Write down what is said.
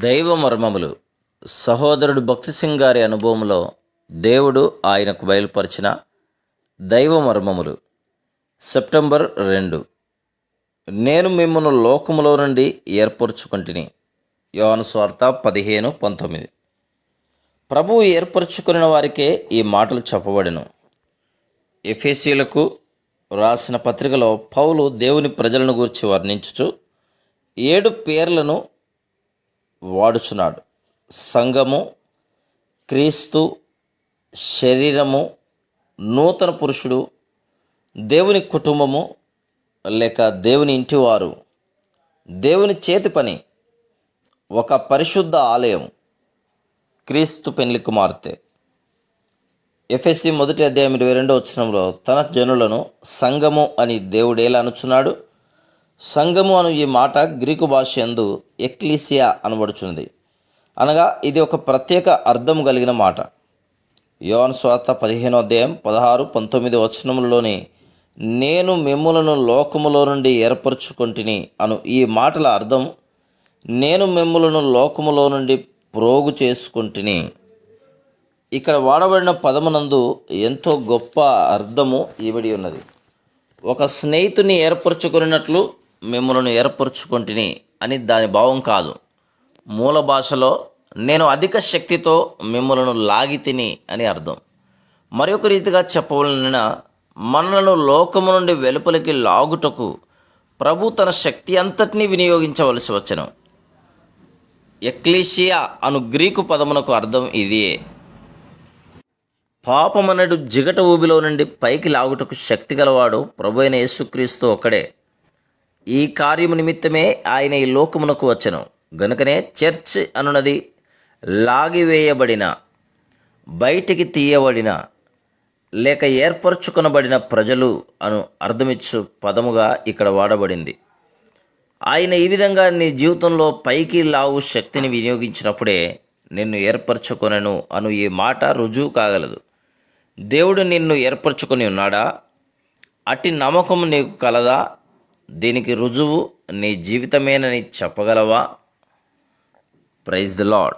దైవ మర్మములు. సహోదరుడు భక్తి సింగ్ గారి అనుభవంలో దేవుడు ఆయనకు బయలుపరిచిన దైవ మర్మములు. సెప్టెంబర్ రెండు. నేను మిమ్మల్ని లోకములో నుండి ఏర్పరచుకుంటుని. యోహాను స్వార్త పదిహేను పంతొమ్మిది. ప్రభువు ఏర్పరచుకున్న వారికే ఈ మాటలు చెప్పబడెను. ఎఫ్ఎసీలకు రాసిన పత్రికలో పౌలు దేవుని ప్రజలను గురించి వర్ణించుచు ఏడు పేర్లను వాడుచున్నాడు. సంఘము క్రీస్తు శరీరము నూతన పురుషుడు దేవుని కుటుంబము లేక దేవుని ఇంటివారు దేవుని చేతి పని ఒక పరిశుద్ధ ఆలయం క్రీస్తు పెళ్ళి కుమార్తె. ఎఫ్ఎస్సి మొదటి అధ్యాయం ఇరవై రెండో వచ్చినంలో తన జనులను సంఘము అని దేవుడు ఎలా అనుచున్నాడు? సంఘము అను ఈ మాట గ్రీకు భాష యందు ఎక్లీసియా అనబడుచున్నది. అనగా ఇది ఒక ప్రత్యేక అర్థం కలిగిన మాట. యోన్ స్వాత పదిహేనో అధ్యాయం పదహారు పంతొమ్మిది వచనములలోని నేను మిమ్ములను లోకములో నుండి ఏర్పరచుకొంటిని అను ఈ మాటల అర్థం నేను మిమ్ములను లోకములో నుండి ప్రోగు చేసుకుంటుని. ఇక్కడ వాడబడిన పదమునందు ఎంతో గొప్ప అర్థము ఇవిడి ఉన్నది. ఒక స్నేహితుని ఏర్పరచుకున్నట్లు మిమ్మల్ని ఏర్పరచుకుంటుని అని దాని భావం కాదు. మూల భాషలో నేను అధిక శక్తితో మిమ్మలను లాగి తిని అని అర్థం. మరి ఒక రీతిగా చెప్పవలన మనలను లోకము నుండి వెలుపలికి లాగుటకు ప్రభు తన శక్తి అంతటినీ వినియోగించవలసి వచ్చను. ఎక్లీషియా అను గ్రీకు పదమునకు అర్థం ఇదియే. పాపమనడు జిగట ఊబిలో నుండి పైకి లాగుటకు శక్తి గలవాడు ప్రభు అయిన యేసుక్రీస్తు ఒక్కడే. ఈ కార్యము నిమిత్తమే ఆయన ఈ లోకమునకు వచ్చను. గనుకనే చర్చ్ అనున్నది లాగివేయబడిన బయటికి తీయబడిన లేక ఏర్పరచుకొనబడిన ప్రజలు అను అర్థమిచ్చు పదముగా ఇక్కడ వాడబడింది. ఆయన ఈ విధంగా నీ జీవితంలో పైకి లావు శక్తిని వినియోగించినప్పుడే నిన్ను ఏర్పరచుకొనను అను ఈ మాట రుజువు కాగలదు. దేవుడు నిన్ను ఏర్పరచుకొని ఉన్నాడా? అట్టి నమ్మకం నీకు కలదా? దీనికి రుజువు నీ జీవితమేనని చెప్పగలవా? Praise the lord